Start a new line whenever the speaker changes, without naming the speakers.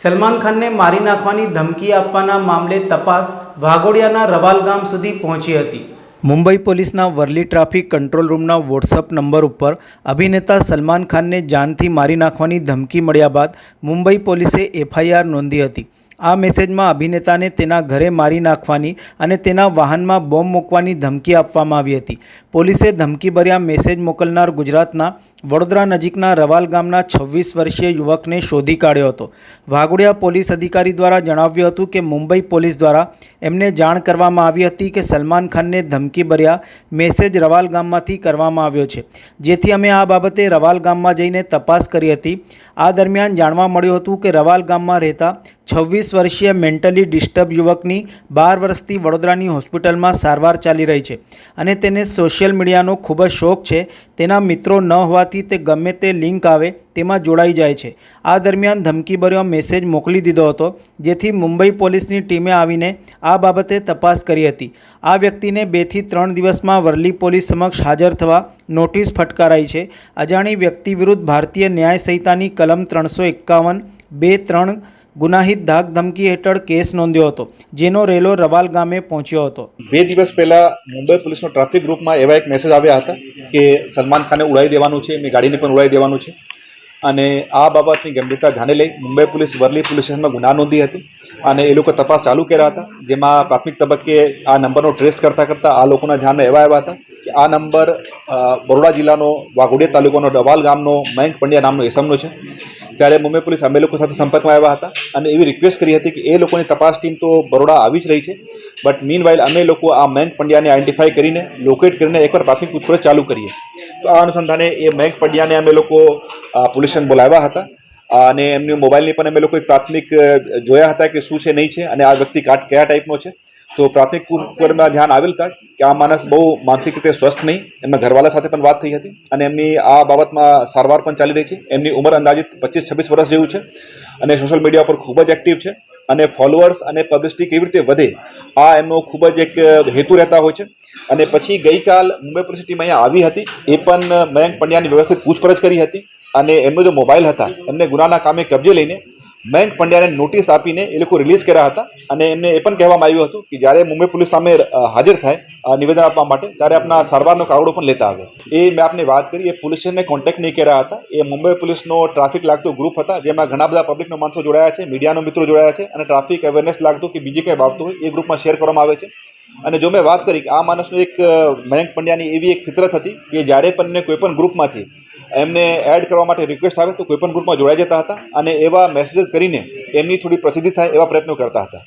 સલમાન ખાનને મારી નાખવાની ધમકી આપવાના મામલે તપાસ વાઘોડિયાના રવાલ ગામ સુધી પહોંચી હતી. મુંબઈ પોલીસના વરલી ટ્રાફિક કંટ્રોલ રૂમના વોટ્સઅપ નંબર ઉપર અભિનેતા સલમાન ખાનને જાનથી મારી નાખવાની ધમકી મળ્યા બાદ મુંબઈ પોલીસે એફઆઈઆર નોંધી હતી. આ મેસેજમાં અભિનેતાને તેના ઘરે મારી નાખવાની અને તેના વાહનમાં બોમ્બ મૂકવાની ધમકી આપવામાં આવી હતી. પોલીસે ધમકીભર્યા મેસેજ મોકલનાર ગુજરાતના વડોદરા નજીકના રવાલ ગામના છવ્વીસ વર્ષીય યુવકને શોધી કાઢ્યો હતો. વાઘોડિયા પોલીસ અધિકારી દ્વારા જણાવ્યું હતું કે મુંબઈ પોલીસ દ્વારા એમને જાણ કરવામાં આવી હતી કે સલમાન ખાનને ધમકીભર્યા મેસેજ રવાલ ગામમાંથી કરવામાં આવ્યો છે. જેથી અમે આ બાબતે રવાલ ગામમાં જઈને તપાસ કરી હતી. આ દરમિયાન જાણવા મળ્યું હતું કે રવાલ ગામમાં રહેતા છવ્વીસ વર્ષીય મેન્ટલી ડિસ્ટર્બ યુવકની બાર વર્ષથી વડોદરાની હોસ્પિટલમાં સારવાર ચાલી રહી છે અને તેને સોશિયલ મીડિયાનો ખૂબ જ શોખ છે. તેના મિત્રો ન હોવાથી તે ગમે તે લિંક આવે તેમાં જોડાઈ જાય છે. આ દરમિયાન ધમકીભર્યો મેસેજ મોકલી દીધો હતો, જેથી મુંબઈ પોલીસની ટીમે આવીને આ બાબતે તપાસ કરી હતી. આ વ્યક્તિને બેથી ત્રણ દિવસમાં વરલી પોલીસ સમક્ષ હાજર થવા નોટિસ ફટકારાઈ છે. અજાણી વ્યક્તિ વિરુદ્ધ ભારતીય ન્યાય સંહિતાની કલમ ત્રણસો એકાવન બે ત્રણ ગુનાહિત ધાક ધમકી હેઠળ કેસ નોંધ્યો હતો, જેનો રેલો રવાલ ગામે પહોંચ્યો હતો.
બે દિવસ પહેલા મુંબઈ પોલીસનો ટ્રાફિક ગ્રુપમાં એવા એક મેસેજ આવ્યા હતા કે સલમાન ખાને ઉડાવી દેવાનું છે એમની ગાડીને પણ ઉડાવી દેવાનું છે. અને આ બાબતની ગંભીરતા ધ્યાને લઈ મુંબઈ પોલીસ વરલી પોલીસ સ્ટેશનમાં ગુના નોંધી હતી અને એ લોકો તપાસ ચાલુ કર્યા હતા, જેમાં પ્રાથમિક તબક્કે આ નંબરનો ટ્રેસ કરતાં કરતાં આ લોકોના ધ્યાનમાં એવા આવ્યા હતા આ નંબર બરોડા જિલ્લાનો વાઘોડિયા તાલુકાનો ડવાલ ગામનો મયંક પંડ્યા નામનો એસમનો છે. ત્યારે મુંબઈ પોલીસ અમે લોકો સાથે સંપર્કમાં આવ્યા હતા અને એવી રિક્વેસ્ટ કરી હતી કે એ લોકોની તપાસ ટીમ તો બરોડા આવી જ રહી છે. બટ મીન અમે લોકો આ મયંક પંડ્યાને આઈડેન્ટિફાઈ કરીને લોકેટ કરીને એકવાર પ્રાથમિક પૂછપરછ ચાલુ કરીએ. તો આ અનુસંધાને એ મયંક પંડ્યાને અમે લોકો પોલીસ સ્ટેશન બોલાવ્યા હતા. અને એમની મોબાઈલની પણ અમે લોકો એક પ્રાથમિક જોયા હતા કે શું છે, નહીં છે, અને આ વ્યક્તિ કાટ કયા ટાઈપનો છે. તો પ્રાથમિક પૂર્વમાં ધ્યાન આવેલ હતા કે આ માણસ બહુ માનસિક રીતે સ્વસ્થ નહીં. એમના ઘરવાળા સાથે પણ વાત થઈ હતી અને એમની આ બાબતમાં સારવાર પણ ચાલી રહી છે. એમની ઉંમર અંદાજિત પચીસ છવ્વીસ વર્ષ જેવું છે અને સોશિયલ મીડિયા પર ખૂબ જ એક્ટિવ છે અને ફોલોઅર્સ અને પબ્લિસિટી કેવી રીતે વધે આ એમનો ખૂબ જ એક હેતુ રહેતા હોય છે. અને પછી ગઈકાલ મુંબઈ યુનિવર્સિટીમાં અહીંયા આવી હતી. એ પણ મયંક પંડ્યાની વ્યવસ્થિત પૂછપરછ કરી હતી. અને એમનો જે મોબાઈલ હતા, એમને ગુનાના કામે કબજે લઈને મયંક પંડ્યાને નોટિસ આપીને એ લોકો રિલીઝ કર્યા હતા. અને એમને એ પણ કહેવામાં આવ્યું હતું કે જ્યારે મુંબઈ પોલીસ સામે હાજર થાય નિવેદન આપવા માટે, ત્યારે આપણા સારવારનો કાવડો પણ લેતા આવે. એ મેં આપને વાત કરી, એ પોલીસને કોન્ટેક્ટ નહીં કર્યા હતા. એ મુંબઈ પોલીસનો ટ્રાફિક લાગતો ગ્રુપ હતા, જેમાં ઘણા બધા પબ્લિકનો માણસો જોડાયા છે, મીડિયાનો મિત્રો જોડાયા છે અને ટ્રાફિક અવેરનેસ લાગતું કે બીજી કંઈ બાબતો હોય, એ ગ્રુપમાં શેર કરવામાં આવે છે. અને જો મેં વાત કરી કે આ માણસનો એક મયંક પંડ્યાની એવી એક ફિતરત હતી કે જ્યારે પણ એમને કોઈપણ ગ્રુપમાંથી એમને એડ કરવા માટે રિક્વેસ્ટ આવે તો કોઈપણ ગ્રુપમાં જોડાઈ જતા હતા અને એવા મેસેજીસ કરીને એમની થોડી પ્રસિદ્ધિ થાય એવા પ્રયત્નો કરતા હતા.